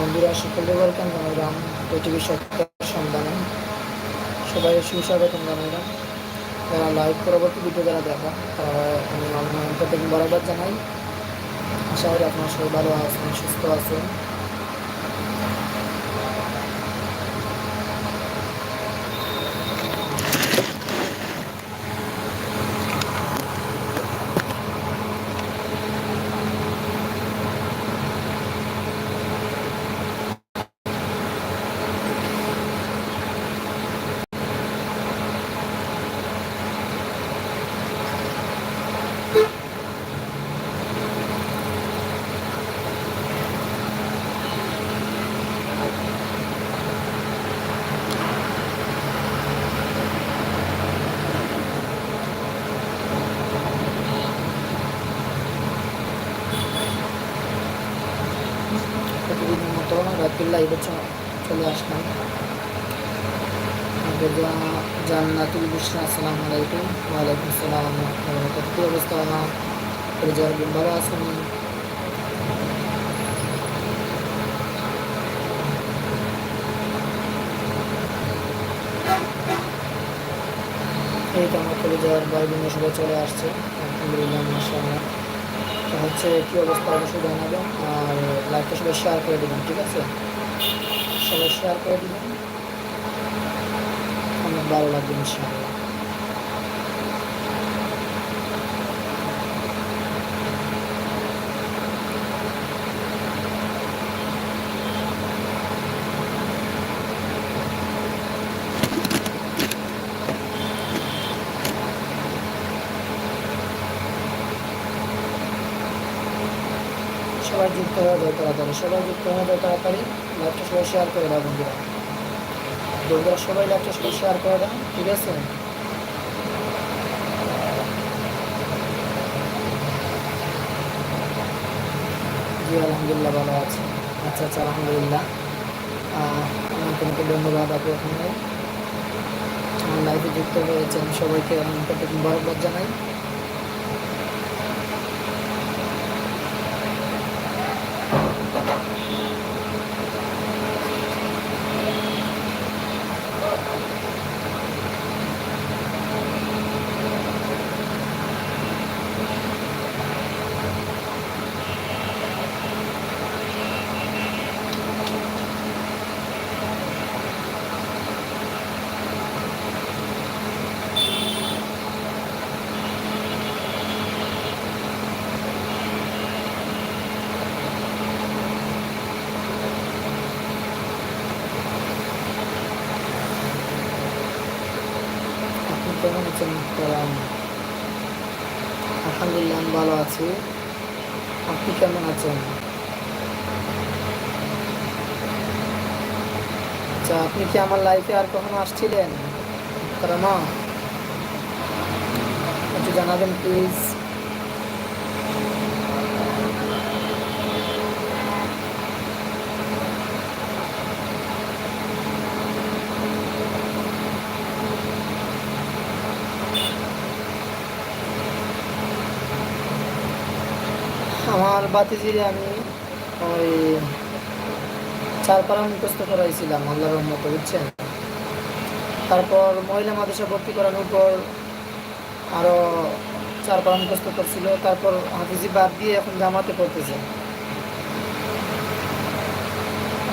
বন্ধুরা সকলে ওয়েলকাম জানাইলাম পৃথিবীর সত্যার সন্ধানে। সবাই সুস্বাগতম জানাইলাম যারা লাইভ পরবর্তী ভিডিও যারা দেখা, তারা আমি বরাবর জানাই। আশা করি আপনার সবাই ভালো আছেন, সুস্থ আছেন। লাইভে চলে আসলাম। জান্নাতুল বুশরা, আসসালামু আলাইকুম। ওয়ালাইকুম আসসালাম। কি অবস্থা পরিচয় ভালো আছেন? এই তো আমার পরিচয়ের ভাই বোন সবাই চলে আসছে হচ্ছে কী অবস্থা, অবশ্যই জানাবেন, আর লাইভটা সবাই শেয়ার করে দেবেন, ঠিক আছে? সবাই শেয়ার করে দেবেন। অনেক ভালো লাগবে ইনশাআল্লাহ। সবাই যুক্ত যায় তাড়াতাড়ি, সবাই যুক্ত যায় তাড়াতাড়ি। লাইভটা সবাই শেয়ার করে দাও বন্ধুরা। বন্ধুরা, সবাই লাইভটা সবাই শেয়ার করে দাও, ঠিক আছে? জি, আলহামদুলিল্লাহ ভালো আছে। আচ্ছা আচ্ছা আলহামদুলিল্লাহ। আমাকে অনেক ধন্যবাদ আপু ওখানে লাইভে যুক্ত হয়েছেন, সবাইকে অনেক বরকত জানাই আপনি কেমন আছেন করাম আলহামদুলিল্লাহ আমি ভালো আছি আপনি কেমন আছেন? আচ্ছা আপনি কি আমার লাইফে আর কখনো আসছিলেন? কারণ একটু জানাবেন প্লিজ আমার বাতিজিরে আমি ওই চার পারা মুখস্থ করাইছিলাম, আল্লাহর রহমতে, বুঝছেন? তারপর মহিলা মাদ্রাসা ভর্তি করানোর পর আরও চার পারা মুখস্থ করছিল, তারপর হাফিজি বাদ দিয়ে এখন জামাতে পড়তেছে।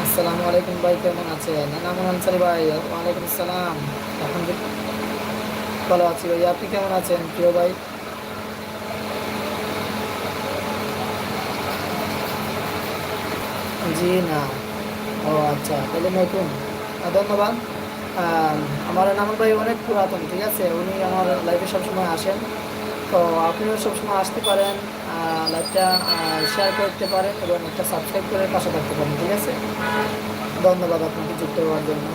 আসসালামু আলাইকুম ভাই, কেমন আছেন? নামুন আনসারি ভাই, ওয়ালাইকুম আসসালাম। আলহামদুলিল্লাহ, ভালো আছি ভাই, আপনি কেমন আছেন? প্রিয় ভাই? জি, না। ও আচ্ছা। তাহলে নতুন। ধন্যবাদ। আমার নামল ভাই অনেক পুরাতন, ঠিক আছে? উনি আমার লাইফে সবসময় আসেন। তো আপনিও সবসময় আসতে পারেন লাইভটা শেয়ার করতে পারেন এবং একটা সাবস্ক্রাইব করে পাশে থাকতে পারেন, ঠিক আছে? ধন্যবাদ আপনাকে যুক্ত হওয়ার জন্য।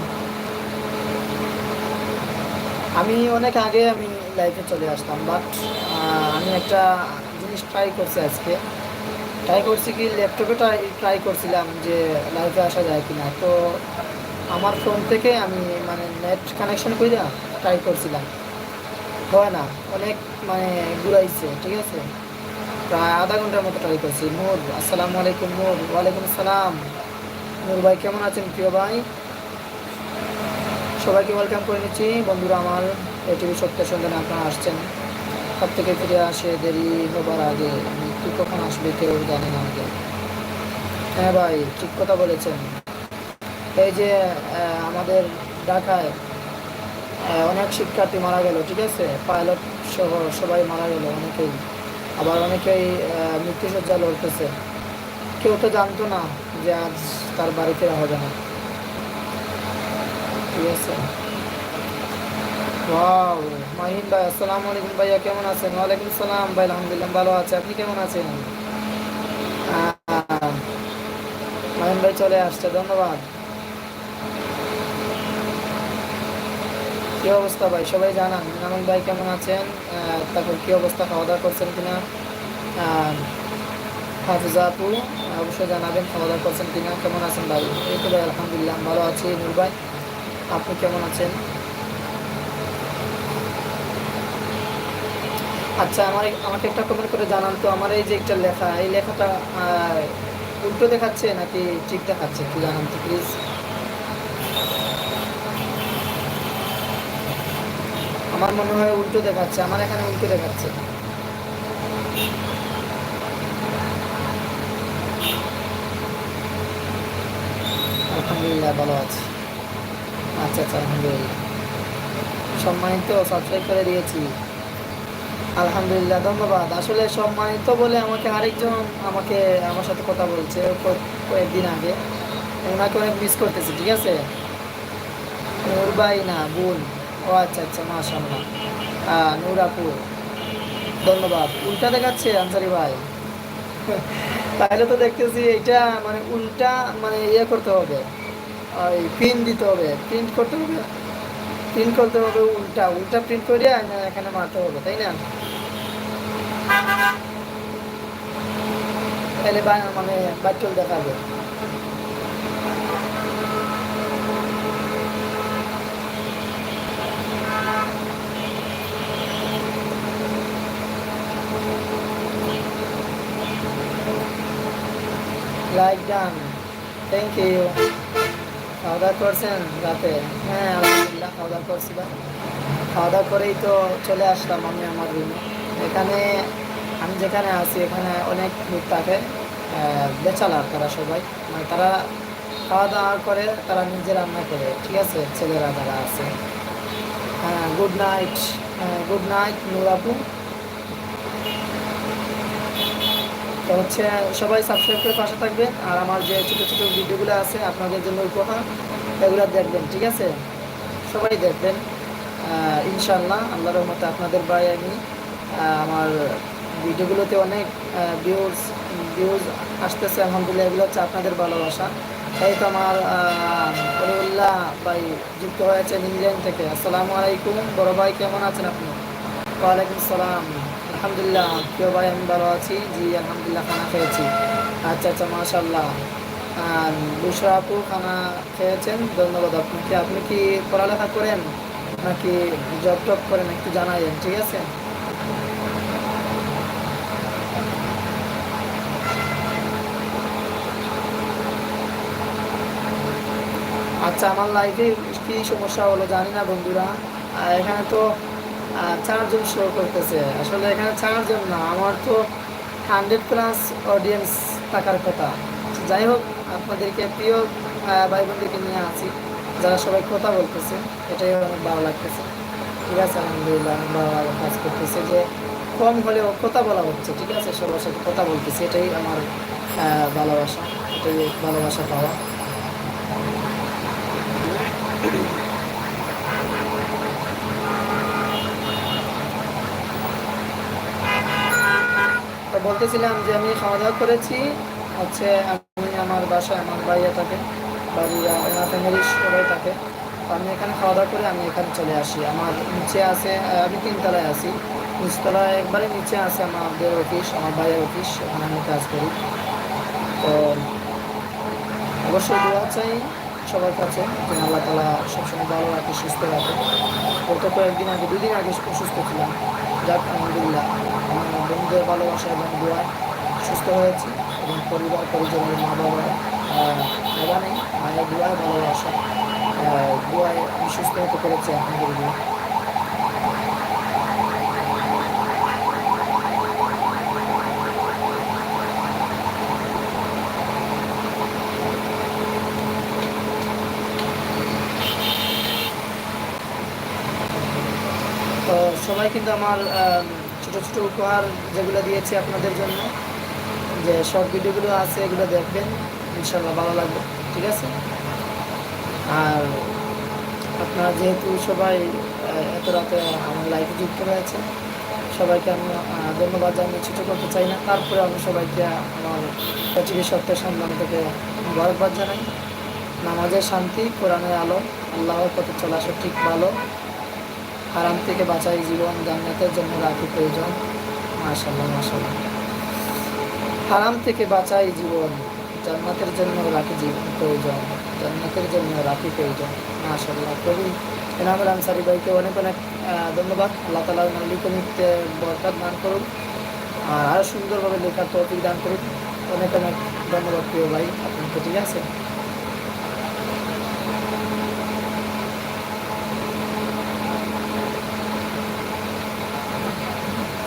আমি অনেক আগে আমি লাইফে চলে আসতাম বাট আমি একটা জিনিস ট্রাই করছি আজকে। ট্রাই করছি কি ল্যাপটপে ট্রাই করছিলাম যে লাইভে আসা যায় কিনা। তো আমার ফোন থেকে আমি মানে নেট কানেকশন করে ট্রাই করছিলাম। হয় না, অনেক মানে ঘুরাইছে, ঠিক আছে? প্রায় আধা ঘণ্টার মতো ট্রাই করছি। নূর, আসসালামু আলাইকুম নূর, ওয়ালাইকুম আসসালাম। নূর ভাই, কেমন আছেন প্রিয় ভাই? সবাইকে ওয়েলকাম করে নিচ্ছি। বন্ধুরা আমার এটিভি সত্যের সন্ধানে আপনারা আসছেন। সব থেকে ফিরে আসে দেরি হবার আগে। মৃত্যু কখন আসবে কেউ জানে না আগে হ্যাঁ ভাই, ঠিক কথা বলেছেন। এই যে আমাদের ঢাকায় অনেক শিক্ষার্থী মারা গেল, ঠিক আছে? পাইলট সহ সবাই মারা গেল অনেকেই। আবার অনেকেই মৃত্যুসজ্জা লড়তেছে। কেউ তো জানতো না যে আজ তার বাড়ি ফেরা হবে না। ঠিক আছে? মাহিন ভাই আসসালামু আলাইকুম ভাইয়া, কেমন আছেন? ওয়ালাইকুম সালাম। ভাই, আলহামদুলিল্লাহ ভালো আছে। আপনি কেমন আছেন? মাহিন ভাই চলে আসছে, ধন্যবাদ। কি অবস্থা ভাই? সবাই জানান। নামন ভাই, কেমন আছেন? তারপর কি অবস্থা? খাওয়া দাওয়া করছেন কিনা? হাফিজা আপু, অবশ্যই জানাবেন খাওয়া দাওয়া করছেন কিনা? কেমন আছেন ভাই? এই তো ভাই, আলহামদুলিল্লাহ, ভালো আছি। নূর ভাই, আপনি কেমন আছেন? আচ্ছা আমার আমাকে একটা কমেন্ট করে জানান তো, আমার এই যে একটা লেখা, এই লেখাটা উল্টো দেখাচ্ছে নাকি ঠিক দেখাচ্ছে? একটু জানান তো প্লিজ আমার মনে হয় উল্টো দেখাচ্ছে, আমার এখানে উল্টো দেখাচ্ছে। আলহামদুলিল্লাহ, ভালো আছি। আচ্ছা আচ্ছা আলহামদুলিল্লাহ। সম্মানিত সাবস্ক্রাইব করে দিয়েছি। আলহামদুলিল্লাহ, ধন্যবাদ। আসলে সম্মানিত বলে আমাকে আরেকজন আমাকে আমার সাথে কথা বলছে কয়েকদিন আগে। ওনাকে অনেক মিস করতেছি, ঠিক আছে? নূর ভাই না, বোন। ও আচ্ছা আচ্ছা মাশাল্লাহ হ্যাঁ নূর আপু ধন্যবাদ। উল্টা দেখাচ্ছে আনসারি ভাই। তাহলে তো দেখতেছি এটা মানে উল্টা মানে ইয়ে করতে হবে। ওই প্রিন্ট দিতে হবে। প্রিন্ট করতে হবে? প্রিন্ট করতে হবে, উল্টা উল্টা প্রিন্ট করে এখানে মারতে হবে, তাই না? তাহলে মানে বাচ্চল দেখাবে। লাইক ডান থ্যাংক ইউ খাওয়া দাওয়া করছেন রাতে? হ্যাঁ আলহামদুলিল্লাহ খাওয়া দাওয়া করছি ভাই। খাওয়া দাওয়া করেই তো চলে আসলাম আমি আমার রুমে এখানে আমি যেখানে আছি, এখানে অনেক লোক থাকে বেচালার তারা সবাই। মানে তারা খাওয়া দাওয়া করে, তারা নিজে রান্না করে, ঠিক আছে? ছেলেরা যারা আছে। হ্যাঁ গুড নাইট গুড নাইট নুরাপু তো হচ্ছে সবাই সাবস্ক্রাইব করে পাশে থাকবেন আর আমার যে ছোটো ছোটো ভিডিওগুলো আছে আপনাদের জন্য উপহার, এগুলো দেখবেন, ঠিক আছে? সবাই দেখবেন। ইনশাল্লাহ আল্লাহর রহমতে আপনাদের ভাই আমি। আমার ভিডিওগুলোতে অনেক ভিউজ ভিউজ আসতেছে, আলহামদুলিল্লাহ, এগুলো হচ্ছে আপনাদের ভালোবাসা। এই তো আমার অলিউল্লাহ ভাই যুক্ত হয়েছেন ইংল্যান্ড থেকে। আসসালামু আলাইকুম, বড় ভাই কেমন আছেন আপনি? ওয়ালাইকুম সালাম। আলহামদুলিল্লাহ কেউ ভাই আমি ভালো আছি, জি, আলহামদুলিল্লাহ খানা খেয়েছি। আচ্ছা আচ্ছা মাশাল্লাহ আর বুসরা আপু খানা খেয়েছেন? ধন্যবাদ আপনাকে। আপনি কি পড়ালেখা করেন? নাকি জব টব করেন? একটু জানাইন ঠিক আছে? আচ্ছা আমার লাইফে কী সমস্যা হলো জানি না বন্ধুরা। এখানে তো চারজন শো করতেছে। আসলে এখানে চারজন না, আমার তো হান্ড্রেড প্লাস অডিয়েন্স থাকার কথা। যাই হোক, আপনাদেরকে, প্রিয় ভাই বোনদেরকে নিয়ে আছি, যারা সবাই কথা বলতেছে, এটাই অনেক ভালো লাগতেছে। ঠিক আছে, আলহামদুলিল্লাহ অনেক ভালো কাজ করতেছে যে কম হলেও কথা বলা হচ্ছে, ঠিক আছে? সবার সাথে কথা বলতেছে, এটাই আমার ভালোবাসা, এটাই ভালোবাসা পাওয়া তো বলতেছিলাম যে আমি খাওয়া দাওয়া করেছি। হচ্ছে আমি আমার বাসায়, আমার ভাইয়া থাকে বাড়ির আমার সবাই থাকে। আমি এখানে খাওয়া দাওয়া করে আমি এখানে চলে আসি। আমার নিচে আছে, আমি তিনতলায় আছি। নিচতলায় একবারে নিচে আছে আমাদের অফিস আমার ভাইয়ের অফিস ওখানে আমি কাজ করি। তো অবশ্যই দোয়া চাই সবার কাছে, যেন আল্লাহ তালা সবসময় ভালো রাখে, সুস্থ রাখে। গত কয়েকদিন আগে, দুদিন আগে অসুস্থ ছিলাম। যাক, আলহামদুলিল্লাহ। বন্ধুদের ভালোবাসা এবং দোয়ায় সুস্থ হয়েছি এবং পরিবার পরিজনের মা বাবা নেই মায়ের দোয়ায় ভালোবাসা দোয়ায় আমি সুস্থ হতে পেরেছি আলহামদুলিল্লাহ। তো সবাই কিন্তু আমার আম, ছোট ছোট উপহার যেগুলো দিয়েছি আপনাদের জন্য, যে শর্ট ভিডিওগুলো আছে, এগুলো দেখবেন ইনশাল্লাহ ভালো লাগবে, ঠিক আছে? আর আপনারা যেহেতু সবাই এত রাতে আমার লাইফে যুক্ত হয়েছে সবাইকে আমি ধন্যবাদ জানিয়ে ছোটো করতে চাই না। তারপরে আমি সবাইকে আমার পৃথিবী সত্যের সম্মান থেকে মুবারকবাদ জানাই। নামাজের শান্তি, কোরআনের আলো, আল্লাহর পথে চলা ঠিক ভালো। হারাম থেকে বাঁচাই জীবন জান্নাতের জন্য রাখি প্রয়োজন। মাশাল্লাহ মাশাল্লাহ হারাম থেকে বাঁচাই জীবন, জান্নাতের জন্য রাখি জীবন প্রয়োজন, জান্নাতের জন্য রাখি প্রয়োজন। মাশাল্লাহ কবি এনামুল আনসারি ভাইকে অনেক অনেক ধন্যবাদ। আল্লাহ তালা লিখনিতে বরকাত দান করুন। আর আরও সুন্দরভাবে লেখার তৌফিক দান করুন। অনেক অনেক ধন্যবাদ প্রিয় ভাই। আপনাকে ঠিক আছে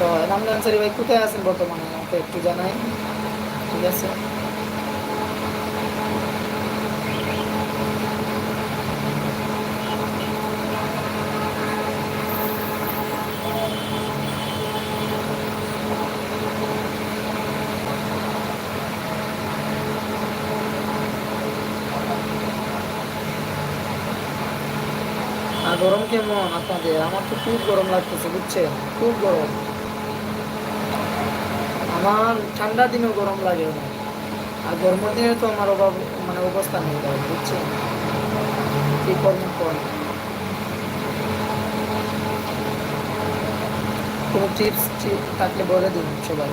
তো এনামুল আনসারি ভাই কোথায় আছেন বর্তমানে? আমাকে একটু জানাই। ঠিক আছে? গরম কেমন আপনাদের? আমার তো খুব গরম লাগতেছে, বুঝছেন? খুব গরম। আমার ঠান্ডা দিনেও গরম লাগে না। আর গরমের দিনে তো আমার অভাব মানে অবস্থা নেই তাই বুঝছেন? কি করবেন করেন কোনো টিপস থাকলে বলে দিন সবাই।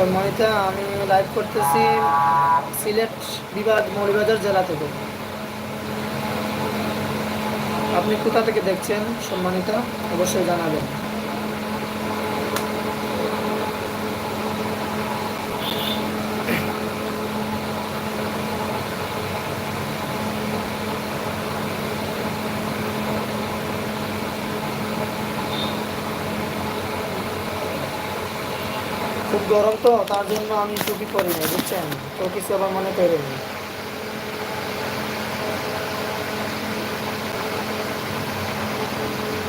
সম্মানিত, আমি লাইভ করতেছি সিলেট বিবাদ মৌলিবাজার জেলা থেকে। আপনি কোথা থেকে দেখছেন সম্মানিত, অবশ্যই জানাবেন। গরম তো, তার জন্য আমি টুপি পরি না বুঝছেন? তো কিছু আবার মনে করেন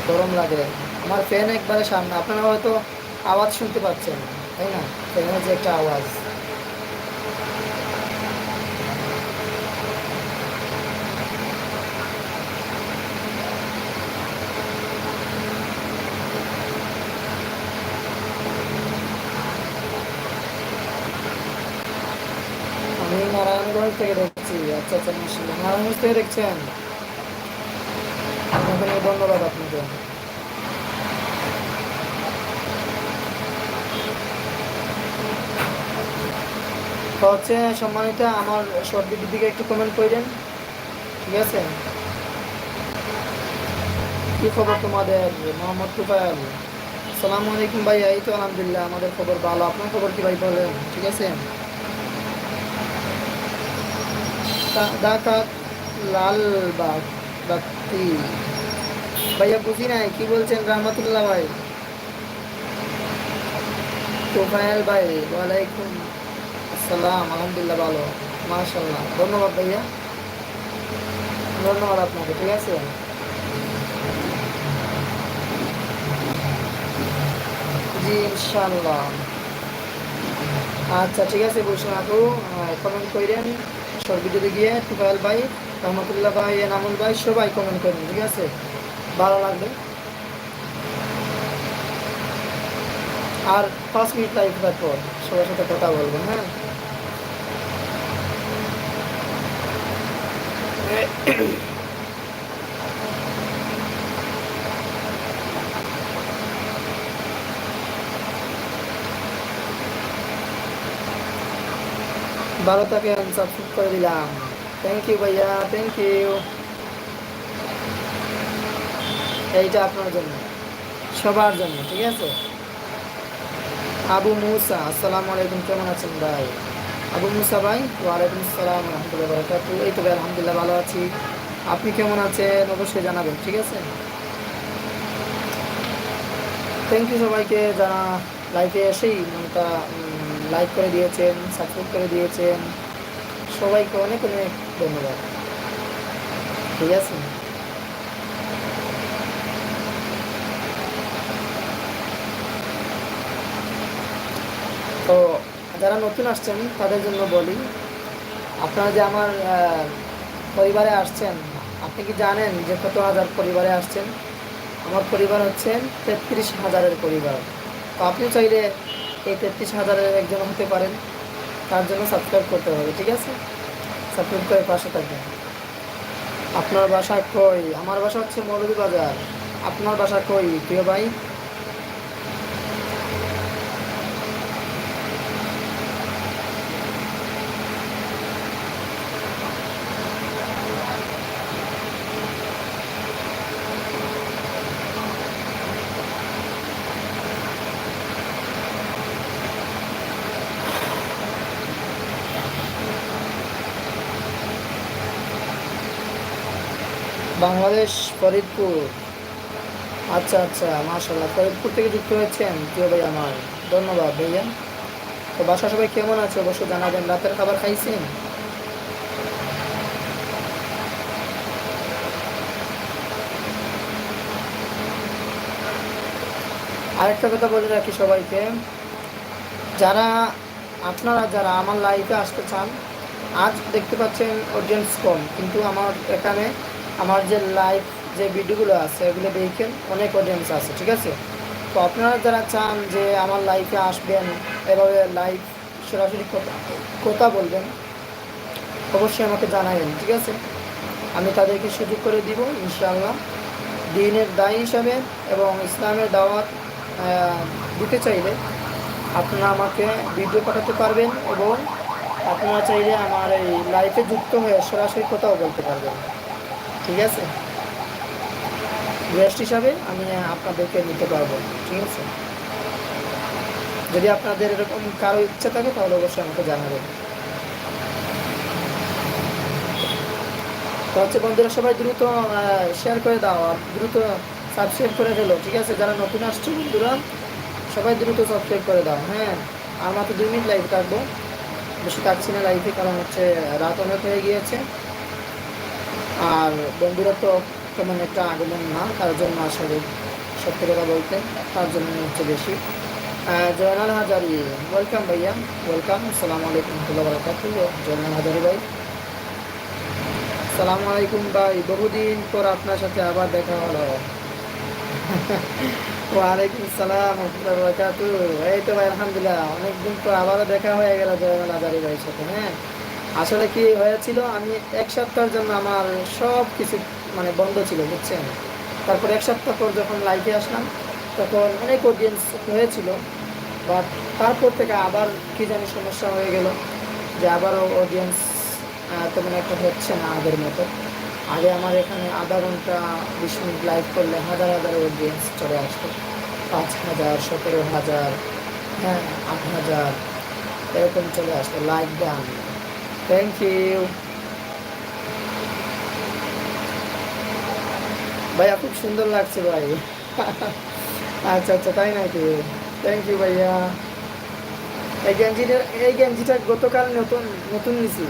গরম লাগে। আমার ফ্যান একবারে সামনে, আপনারা হয়তো আওয়াজ শুনতে পাচ্ছেন, তাই না? ফ্যানের যে একটা আওয়াজ আমি নারায়ণগঞ্জ থেকে দেখছি আচ্ছা আচ্ছা থেকে দেখছেন ধন্যবাদ আপনাকে হচ্ছে সম্মানিত আমার শর্ট ভিডিওর দিকে একটু কমেন্ট করেন ঠিক আছে কি খবর তোমাদের মোহাম্মদ তুফাইল সালামু আলাইকুম ভাই এই তো আলহামদুলিল্লাহ আমাদের খবর ভালো আপনার খবর কি ভাই বলেন ঠিক আছে ঢাকা লালবাগ বাতি ভাইয়া বুঝি নাই, কি বলছেন রহমতুল্লাহ ভাই? তোফায়েল ভাই, ওয়ালাইকুম আসসালাম, আলহামদুলিল্লাহ ভালো মাশাল্লাহ ধন্যবাদ ভাইয়া। ধন্যবাদ আপনাকে, ঠিক আছে? জি ইনশাল্লাহ আচ্ছা ঠিক আছে, বসুন আপু। কমেন্ট করেন সব ভিডিওতে গিয়ে তুফাইল ভাই, রহমতুল্লাহ ভাই, এনামুল ভাই, সবাই কমেন্ট করবেন ঠিক আছে? ভালো লাগবে। আর পাঁচ মিনিট লাইভ পর সবার সাথে কথা বলব হ্যাঁ? ভালো থাকেন সাবস্ক্রাইব করে দিলাম। থ্যাংক ইউ ভাইয়া থ্যাংক ইউ এইটা আপনার জন্য, সবার জন্য, ঠিক আছে? আবু মুসা, আসসালামু আলাইকুম, কেমন আছেন ভাই? আবু মুসা ভাই, ওয়ালাইকুম আসসালাম রহমতুল্লাহ এই তো ভাই, আলহামদুলিল্লাহ ভালো আছি। আপনি কেমন আছেন? অবশ্যই জানাবেন, ঠিক আছে? থ্যাংক ইউ সবাইকে, যারা লাইভে এসেই মনটা লাইক করে দিয়েছেন সাবস্ক্রাইব করে দিয়েছেন। সবাইকে অনেক অনেক ধন্যবাদ। ঠিক আছে? তো যারা নতুন আসছেন, তাদের জন্য বলি, আপনারা যে আমার পরিবারে আসছেন, আপনি কি জানেন যে কত হাজার পরিবারে আসছেন? আমার পরিবার হচ্ছে তেত্রিশ হাজারের পরিবার। তো আপনি চাইলে এই তেত্রিশ হাজারের একজন হতে পারেন তার জন্য সাবস্ক্রাইব করতে হবে, ঠিক আছে? সাবস্ক্রাইব করে পাশে থাকবেন। আপনার বাসা কই? আমার বাসা হচ্ছে মৌলভীবাজার। আপনার বাসা কই, প্রিয় ভাই? বাংলাদেশ ফরিদপুর। আচ্ছা আচ্ছা মাশাল্লাহ ফরিদপুর থেকে যুক্ত হয়েছেন প্রিয় ভাই আমার। ধন্যবাদ, ভাইয়া। তো বাসা সবাই কেমন আছে? অবশ্যই জানাবেন, রাতের খাবার খাইছেন? আরেকটা কথা বলে রাখি সবাইকে। যারা আপনারা, যারা আমার লাইফে আসতে চান, আজ দেখতে পাচ্ছেন অডিয়েন্স কম, কিন্তু আমার এখানে আমার যে লাইভ যে ভিডিওগুলো আছে ওগুলো দেখেন অনেক অডিয়েন্স আছে, ঠিক আছে? তো আপনারা যারা চান যে আমার লাইফে আসবেন, এভাবে লাইভ সরাসরি কথা বলবেন, অবশ্যই আমাকে জানাবেন, ঠিক আছে? আমি তাদেরকে সুযোগ করে দিব, ইনশাআল্লাহ। দিনের দায়ী হিসাবে এবং ইসলামের দাওয়াত দিতে চাইলে আপনারা আমাকে ভিডিও পাঠাতে পারবেন এবং আপনারা চাইলে আমার এই লাইফে যুক্ত হয়ে সরাসরি কথাও বলতে পারবেন। ঠিক আছে? গেস্ট হিসাবে আমি আপনাদেরকে নিতে পারব, ঠিক আছে? যদি আপনাদের এরকম কারও ইচ্ছা থাকে, তাহলে অবশ্যই আমাকে জানাবেন। তো হচ্ছে বন্ধুরা, সবাই দ্রুত শেয়ার করে দাও আর দ্রুত সাবস্ক্রাইব করে ফেলো, ঠিক আছে? যারা নতুন আসছো বন্ধুরা, সবাই দ্রুত সাবস্ক্রাইব করে দাও হ্যাঁ? আর মাত্র দুই মিনিট লাইভ থাকব। বেশি থাকছি না লাইভে কারণ হচ্ছে রাত অনেক হয়ে গিয়েছে। আর বন্ধুরা তো তেমন একটা আগমন না, তার জন্য আসলে সত্যি কথা বলতে তার জন্য হচ্ছে বেশি। জয়নাল হাজারি ওয়েলকাম ভাইয়া ওয়েলকাম আসসালামু আলাইকুম রহমতুল্লাহ বারকাত জয়নাল হাজারি ভাই। সালামু আলাইকুম ভাই, বহুদিন পর আপনার সাথে আবার দেখা হলো। ওয়ালাইকুম সালাম এই তো ভাই, আলহামদুলিল্লাহ, অনেকদিন পর আবারও দেখা হয়ে গেল জয়নাল হাজারি ভাইয়ের সাথে হ্যাঁ? আসলে কি হয়েছিল, আমি এক সপ্তাহের জন্য আমার সব কিছু মানে বন্ধ ছিল, বুঝছেন? তারপর এক সপ্তাহ পর যখন লাইভে আসলাম, তখন অনেক অডিয়েন্স হয়েছিল বাট তারপর থেকে আবার কি জানি সমস্যা হয়ে গেল যে আবারও অডিয়েন্স তেমন একটা হচ্ছে না আগের মতো। আগে আমার এখানে আধা ঘণ্টা, বিশ মিনিট লাইভ করলে হাজার হাজার অডিয়েন্স চলে আসতো। পাঁচ হাজার, সতেরো হাজার হ্যাঁ আট হাজার, এরকম চলে আসতো লাইভ গান থ্যাংক ইউ ভাইয়া, খুব সুন্দর লাগছে ভাই। আচ্ছা আচ্ছা তাই নাকি? থ্যাংক ইউ ভাইয়া। এই গেঞ্জিটা এই গেঞ্জিটা গতকাল নতুন নতুন নিছি।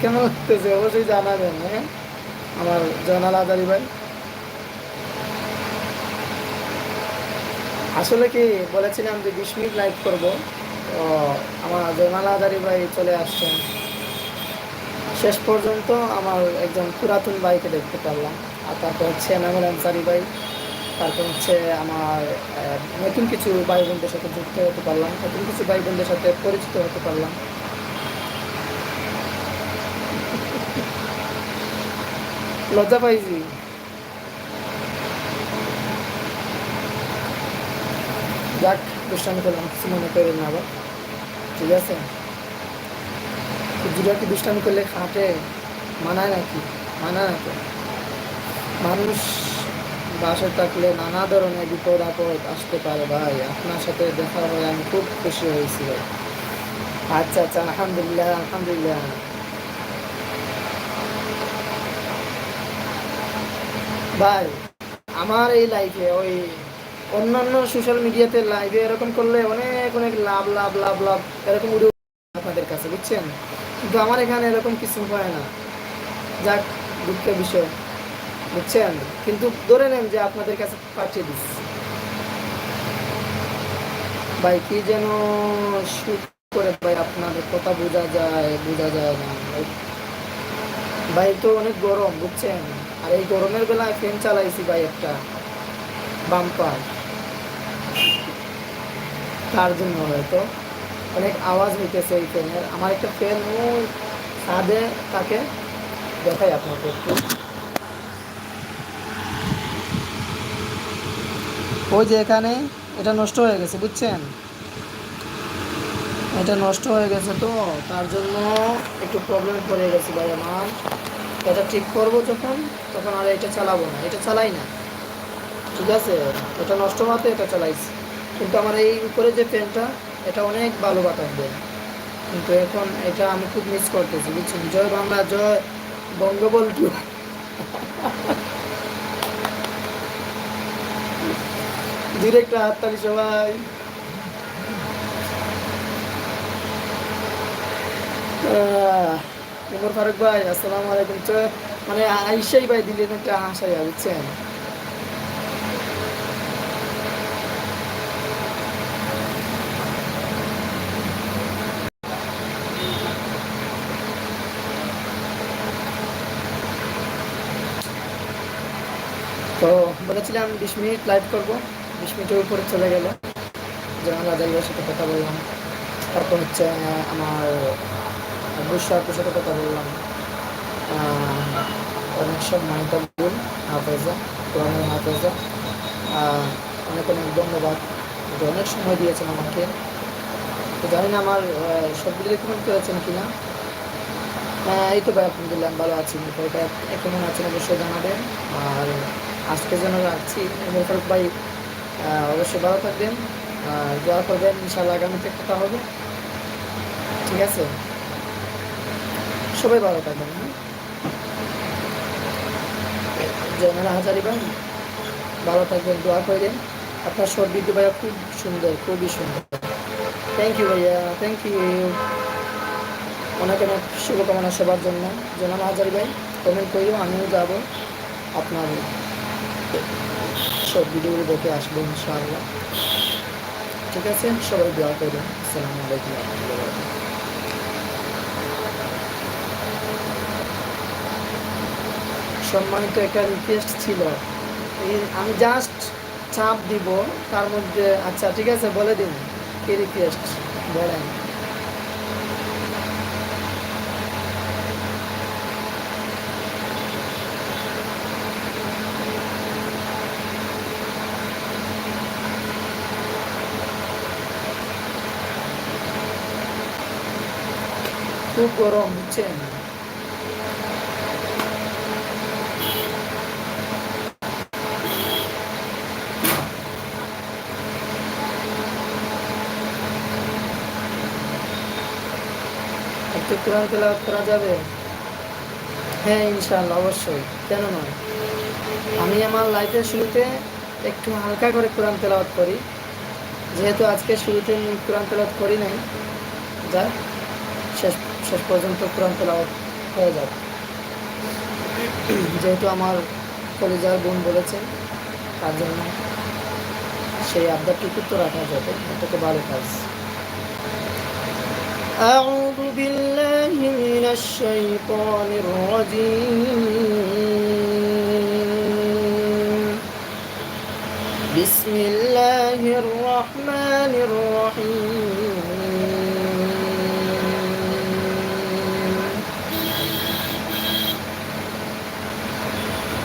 কেমন লাগতেছে? অবশ্যই জানাবেন হ্যাঁ? আমার জয়নাল আদারি ভাই। আসলে কি, বলেছিলাম যে বিশ মিনিট লাইভ করব। তো, আমার জয়নাল আদারি ভাই চলে আসছেন। শেষ পর্যন্ত আমার একজন পুরাতন ভাইকে দেখতে পারলাম। আর তারপর হচ্ছে এনামুল আনসারি ভাই। তারপর হচ্ছে আমার নতুন কিছু ভাই বোনদের সাথে যুক্ত হতে পারলাম, নতুন কিছু ভাই বোনদের সাথে পরিচিত হতে পারলাম। লজ্জা পাইছি। যাক, দুষ্টামি করলাম, কিছু মনে করেন আবার। ঠিক আছে? দুটা কি দুষ্টামি করলে খাটে, মানায় নাকি? মানায় না তো। মানুষ বাসে থাকলে নানা ধরনের বিপদ আপদ আসতে পারে ভাই। আপনার সাথে দেখা হয়ে আমি খুব খুশি হয়েছি আচ্ছা আচ্ছা আলহামদুলিল্লাহ আলহামদুলিল্লাহ। ভাই, আমার এই লাইফে ওই অন্যান্য সোশ্যাল মিডিয়াতে লাইভে এরকম করলে অনেক অনেক লাভ লাভ লাভ লাভ, এরকম কাছে বুঝছেন কিন্তু আমার এখানে এরকম কিছু হয় না। যাক, দুঃখের বিষয়, বুঝছেন? কিন্তু ধরে নেন যে আপনাদের কাছে পাঠিয়ে দিচ্ছি। ভাই, কি যেন করে ভাই আপনাদের কথা বোঝা যায় বোঝা যায় না। ভাই, তো অনেক গরম, বুঝছেন? আর এই গরমের বেলায় ফ্যান চালাইছি ভাই একটা, বাম্পার। তার জন্য হয়তো। অনেক আওয়াজ হইতেছে এই ফ্যানের। আমার একটা ফ্যান ওই ছাদে তাকে দেখাই আপনাকে একটু। ওই যে এখানে, এটা নষ্ট হয়ে গেছে, বুঝছেন? এটা নষ্ট হয়ে গেছে তো, তার জন্য একটু প্রবলেম পড়ে গেছে ভাই আমার। এটা ঠিক করব যখন, তখন আর এটা চালাবো না। এটা চালাই না। ঠিক আছে? এটা নষ্ট হওয়াতে এটা চালাইছি। কিন্তু আমার এই উপরে যে ফ্যানটা এটা অনেক ভালো বাতাস দেয় কিন্তু এখন এটা আমি খুব মিস করতেছি, বুঝছেন? জয় বাংলা, জয় বঙ্গবন্ধু। ডিরেক্ট হাততালি সবাই। উমর ফারুক ভাই, আসসালামু আলাইকুম মানে আইসাই ভাই দিলেন একটা হাসাই বুঝছেন তো বলেছিলাম, বিশ মিনিট লাইভ করব। বিশ মিনিটের উপরে চলে গেল। যেমন রাজাইবার সাথে কথা বললাম। তারপর হচ্ছে আমার আপুর সাথে কথা বললাম। অনেক সব মানিতা বোন হাফেজা, কোরআনের হাফেজা। অনেক অনেক ধন্যবাদ। অনেক সময় দিয়েছেন আমাকে। তো জানি না আমার সবগুলো রেকমেন্ড করেছেন কিনা। এই তো ভাই, আলহামদুলিল্লাহ, ভালো আছি। ভাইটা কেমন আছেন? অবশ্যই জানাবেন। আর আজকে যেন রাখছি, উমর ফারুক ভাই অবশ্যই ভালো থাকবেন। আর দোয়া করবেন ইনশাল্লাহ আগামীতে কথা হবে। ঠিক আছে? সবাই ভালো থাকবেন হ্যাঁ? জয়নালা হাজারি ভাই, ভালো থাকবেন, দোয়া করবেন। আপনার ভিডিও ভাইয়া খুব সুন্দর, খুবই সুন্দর। থ্যাংক ইউ ভাইয়া। থ্যাংক ইউ অনেক অনেক শুভকামনা সবার জন্য। জনাব হাজারি ভাই কমেন্ট করিও, আমিও যাব আপনার সব ভিডিওগুলো দেখে আসব ইনশাআল্লাহ। ঠিক আছে? সবাই দোয়া করবেন আসসালামু আলাইকুম রহমতুল্লাহ সম্মানিত একটা রিকোয়েস্ট ছিল। আমি জাস্ট চাপ দিব, তার মধ্যে আচ্ছা ঠিক আছে, বলে দিন। কি রিকোয়েস্ট বলেন। খুব গরম বুঝছেন কোরআন তেলাওয়াত করা যাবে? হ্যাঁ ইনশাআল্লাহ, অবশ্যই। কেন নয় আমি আমার লাইফের শুরুতে একটু হালকা করে কোরআন তেলাওয়াত করি। যেহেতু আজকে শুরুতে কোরআন তেলাওয়াত করি নাই। যা শেষ শেষ পর্যন্ত কোরআন তেলাওয়াত হয়ে যাবে যেহেতু আমার কলিজার বোন বলেছেন তার জন্য সেই আবদারটুকু তো রাখা যাবে এটাকে ভালো কাজ أعوذ بالله من الشيطان الرجيم بسم الله الرحمن الرحيم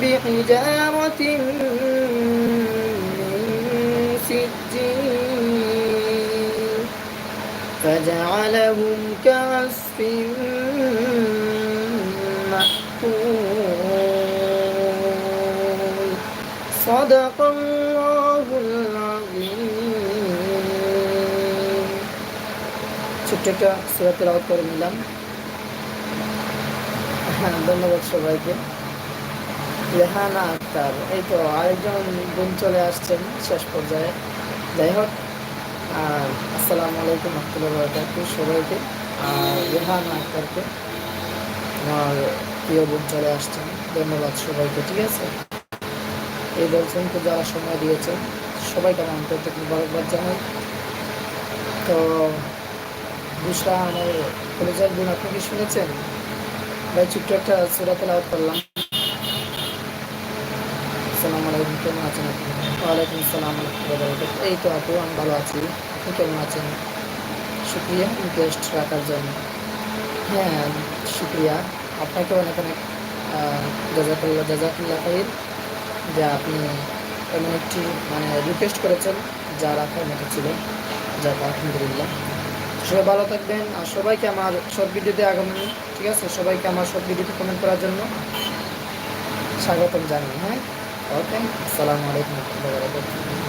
بحجارة من سجيل فجعلهم كعصف مأكول صدق الله العظيم ছোট্ট একটা সুরা তেলাওয়াত করে নিলাম হ্যাঁ ধন্যবাদ সবাইকে রেহানা আক্তার, এই তো আরেকজন বোন চলে আসছেন শেষ পর্যায়ে। যাই হোক, আর আসসালামু আলাইকুম রহমতুল্লাহ সবাইকে। আর রেহানা আক্তারকে আমার প্রিয় বোন চলে আসছেন। ধন্যবাদ সবাইকে, ঠিক আছে? এই দর্শনকে যারা সময় দিয়েছেন, সবাইকে আমার অন্তর থেকে মুবারকবাদ জানাই। তো বুসরা আমার কলেজের বোন আপনি কি শুনেছেন। ভাই, ছোট্ট একটা সুরাতে লাভ করলাম আসসালামু আলাইকুম কেমন আছেন? ওয়ালাইকুম আসসালাম এই তো আপু, আমি ভালো আছি। আপনি কেমন আছেন? শুক্রিয়া রিকোয়েস্ট রাখার জন্য। হ্যাঁ শুক্রিয়া। আপনাকে অনেক অনেক জাজাকুল্লাহ জাজাকুল্লাহ খাইর যে আপনি এমন একটি মানে রিকোয়েস্ট করেছেন যা রাখার মতো ছিল। যাক, আলহামদুলিল্লাহ। সবাই ভালো থাকবেন আর সবাইকে আমার শর্ট ভিডিওতে আগামী ঠিক আছে? সবাইকে আমার শর্ট ভিডিওতে কমেন্ট করার জন্য স্বাগতম জানাই হ্যাঁ? ওকে আসসালামু আলাইকুম রহমতুল্লাহ বারাকাতুহু